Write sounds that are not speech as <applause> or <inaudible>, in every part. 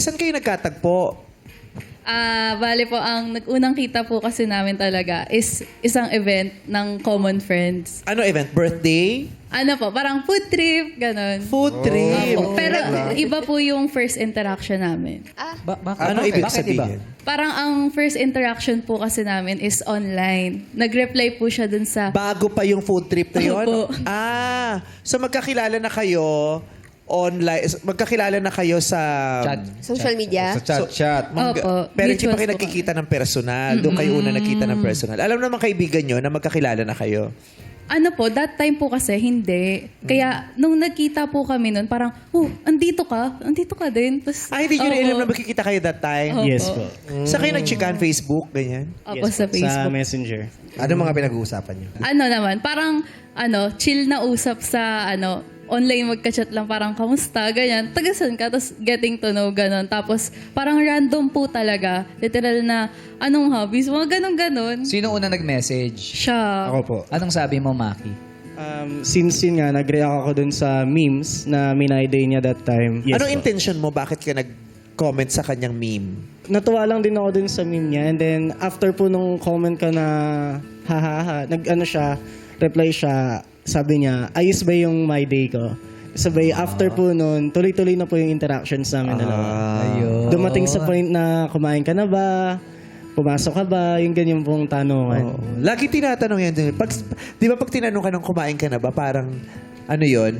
Saan kayo nagkatagpo? Ah, bale po, ang nag-unang kita po kasi namin talaga is isang event ng common friends. Ano event? Birthday? Ano po, parang food trip, ganon. Food trip? Opo. Pero iba po yung first interaction namin. Ba- bakit? Ano Bakit? ibig Bakit iba? sabihin? Parang ang first interaction po kasi namin is online. Nag-reply po siya dun sa... Bago pa yung food trip na yun? Opo. Ah, so magkakilala na kayo online, magkakilala na kayo sa... Chat. Social media? Sa chat, chat. Mag- Opo, pero hindi pa mutuals kayo po nagkikita ng personal. Doon kayo una nagkita ng personal. Alam naman kaibigan nyo na magkakilala na kayo. Ano po, that time po kasi hindi. Kaya nung nagkita po kami nun, parang, oh, andito ka? Andito ka din? Tapos, Ay, hindi nyo na alam na magkikita kayo that time. Yes po. Sa kayo nagchikan Facebook, ganyan? Opo, Yes sa po. Sa Facebook. Messenger. Ano mga pinag-uusapan niyo? ano naman, parang, ano, chill na usap sa, ano, online magka-chat lang, parang, kamusta, ganyan. Tagasan ka, tapos getting to know, ganon. Tapos, parang random po talaga. Literal na, anong hobbies, mga ganon-ganon. Sino una nag-message? Siya. Ako po. Anong sabi mo, Maki? Um, since yun nga, nag-react ako dun sa memes na minayday niya that time. Yes Anong po. intention mo? Bakit ka nag-comment sa kanyang meme? Natuwa lang din ako dun sa meme niya. And then, after po nung comment ka na, ha ha ha, nag-ano siya, reply siya, sabi niya, ayos ba yung my day ko? Sabay, after po nun, tuloy-tuloy na po yung interactions namin dalawa. Ayun. Dumating sa point na kumain ka na ba? Pumasok ka ba? Yung ganyan pong tanungan. Oo. Lagi tinatanong yan. din. Pag, di ba pag tinanong ka ng kumain ka na ba, parang, ano yon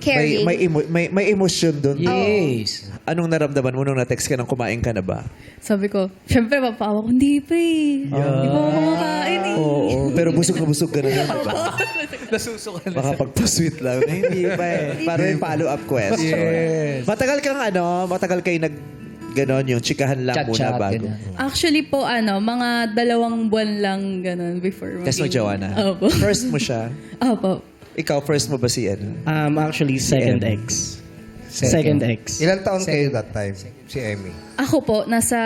Caring. May, may, emo- may, may emotion doon. Yes. Anong naramdaman mo nung na-text ka ng kumain ka na ba? Sabi ko, syempre, papawa ko, hindi pa eh. Hindi pa ako kumakain eh. Oo, pero busog na busog ka na yun, di ba? Nasusukan Baka pagpa-sweet lang. Eh, Hindi pa eh. <laughs> Para yung follow-up question. Yes. Matagal kang ano, matagal kayo nag ganon yung chikahan lang muna Chat-chat, bago. ganyan. Actually po, ano, mga dalawang buwan lang ganun before Tapos maging- magjawa na. Opo. First mo siya. Opo. Ikaw, first mo ba si ano? Um, actually, second ex. Second ex. Ilang taon kayo that time? Si Emmy. Ako po, nasa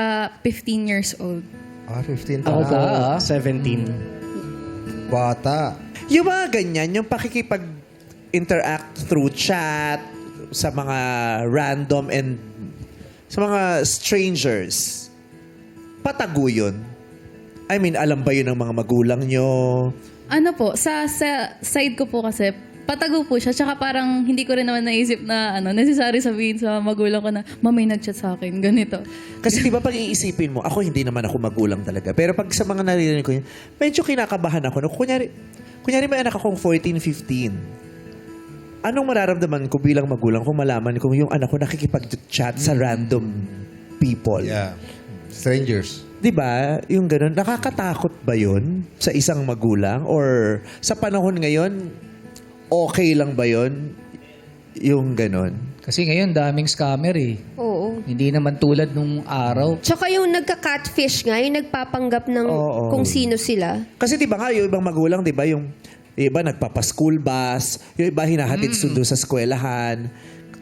15 years old. Ah, 15 Ako taon. po, Ah. 17. Bata. Yung mga ganyan, yung pakikipag-interact through chat sa mga random and sa mga strangers, patago yun. I mean, alam ba yun ng mga magulang nyo? Ano po, sa, sa side ko po kasi, patago po siya. Tsaka parang hindi ko rin naman naisip na ano, necessary sabihin sa magulang ko na, mamay nag-chat sa akin, ganito. Kasi di ba pag iisipin mo, ako hindi naman ako magulang talaga. Pero pag sa mga naririnig ko yun, medyo kinakabahan ako. No? Kunyari, kunyari may anak akong 14, 15. Anong mararamdaman ko bilang magulang kung malaman ko yung anak ko nakikipag-chat sa random people? Yeah. Strangers. 'Di ba? Yung ganun, nakakatakot ba 'yun sa isang magulang or sa panahon ngayon okay lang ba 'yun yung ganun? Kasi ngayon, daming scammer eh. Oo. Hindi naman tulad nung araw. Tsaka yung nagka-catfish nga, yung nagpapanggap ng Oo. kung sino sila. Kasi 'di ba nga yung ibang magulang 'di ba yung yung iba nagpapa-school bus, yung iba hinahatid sundo sa eskwelahan.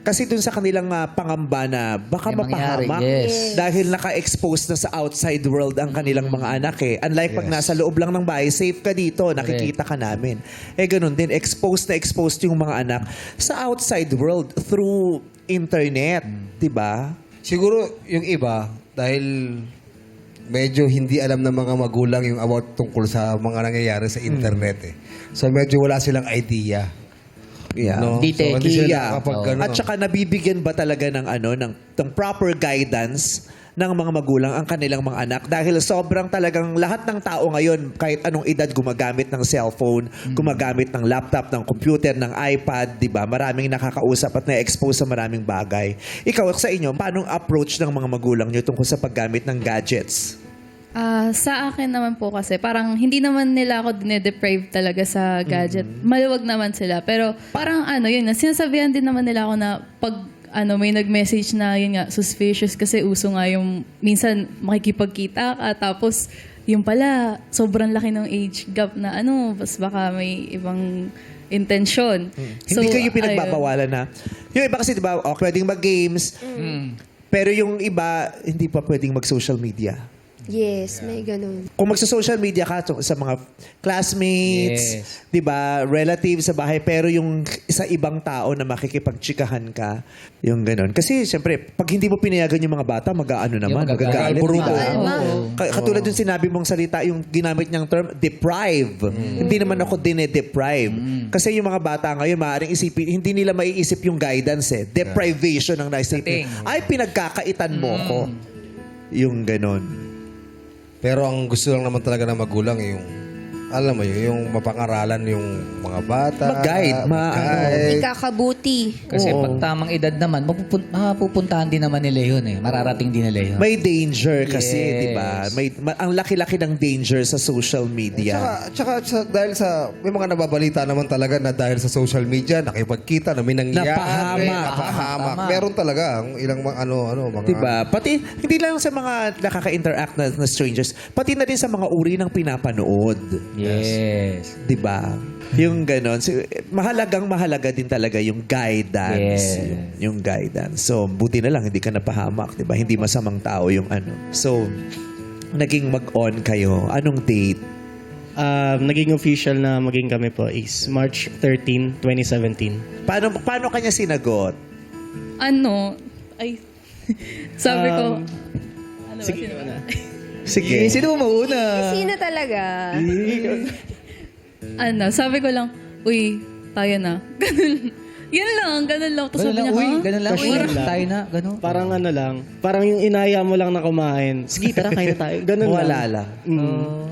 Kasi dun sa kanilang ah, pangamba na baka mangyari, mapahamak yes. dahil naka-expose na sa outside world ang kanilang mga anak eh. Unlike pag nasa loob lang ng bahay, safe ka dito, nakikita ka namin. Eh ganun din, exposed na exposed yung mga anak sa outside world through internet, 'di ba? Siguro yung iba, dahil medyo hindi alam ng mga magulang yung about tungkol sa mga nangyayari sa internet eh. So medyo wala silang idea. Yeah. No? Di So, hindi techie. sila Yeah. nakapag Oo. ano. At saka nabibigyan ba talaga ng ano ng, ng proper guidance ng mga magulang ang kanilang mga anak dahil sobrang talagang lahat ng tao ngayon kahit anong edad gumagamit ng cellphone, gumagamit ng laptop, ng computer, ng iPad, 'di ba? Maraming nakakausap at na-expose sa maraming bagay. Ikaw sa inyo, paano ang approach ng mga magulang niyo tungkol sa paggamit ng gadgets? Ah, sa akin naman po kasi, parang hindi naman nila ako dinedeprive talaga sa gadget. Maluwag naman sila. Pero parang ano, yun, nga, sinasabihan din naman nila ako na pag ano, may nag-message na yun nga, suspicious kasi uso nga yung minsan makikipagkita ka tapos yung pala, sobrang laki ng age gap na ano, bas baka may ibang intensyon. Hindi kayo ayun. pinagbabawalan na. Yung iba kasi 'di ba, oh, pwedeng mag-games, pero yung iba hindi pa pwedeng mag-social media. Yes, may ganun. Kung magsa-social media ka to- sa mga classmates, Yes. 'di ba, relatives sa bahay pero yung sa ibang tao na makikipagtsikahan ka, yung ganun. Kasi syempre, pag hindi mo pinayagan yung mga bata, mag-aano naman, magagalit. Kalma. Ka- Katulad yung sinabi mong salita, yung ginamit niyang term, deprive. Hindi naman ako dine-deprive. Kasi yung mga bata ngayon, maaaring isipin, hindi nila maiisip yung guidance eh. Deprivation ang naisipin. Dating. Ay, pinagkakaitan mo ko. Yung ganon. Pero ang gusto lang naman talaga ng magulang yung alam mo yun, yung mapangaralan yung mga bata. Mag-guide, ma- mag-guide. Ikakabuti. Kasi Oo. pag tamang edad naman, mapupun- mapupuntahan din naman nila yun eh. Mararating din nila yun. May danger kasi, Yes. di ba? May ma- ang laki-laki ng danger sa social media. Tsaka, tsaka sa- dahil sa, may mga nababalita naman talaga na dahil sa social media, nakipagkita na may nangyari. Napahamak. Napahamak. Tama. Meron talaga ang ilang mga ano, ano, mga... Di ba? Pati, hindi lang sa mga nakaka-interact na, na strangers, pati na din sa mga uri ng pinapanood. Yes. Di ba? Yung ganon. So, mahalagang mahalaga din talaga yung guidance. Yes. Yung, yung guidance. So, buti na lang, hindi ka napahamak. Di ba? Hindi masamang tao yung ano. So, naging mag-on kayo. Anong date? Um, naging official na maging kami po is March 13, 2017. Paano, paano kanya sinagot? Ano, ay, <laughs> sabi ko, Um, ano ba, sige, sino ba? ano? <laughs> Sige. Sino mauna? Sino talaga? <laughs> ano, sabi ko lang, uy, tayo na. <laughs> Ganun. Yan lang, ganun lang. Tapos Ganun sabi lang, niya, uy, ha? ganun lang, uy, lang. tayo na, ganun. Parang ano lang, parang yung inaya mo lang na kumain. Sige, tara, kain na tayo. Ganun Wala lang. lang. Mm.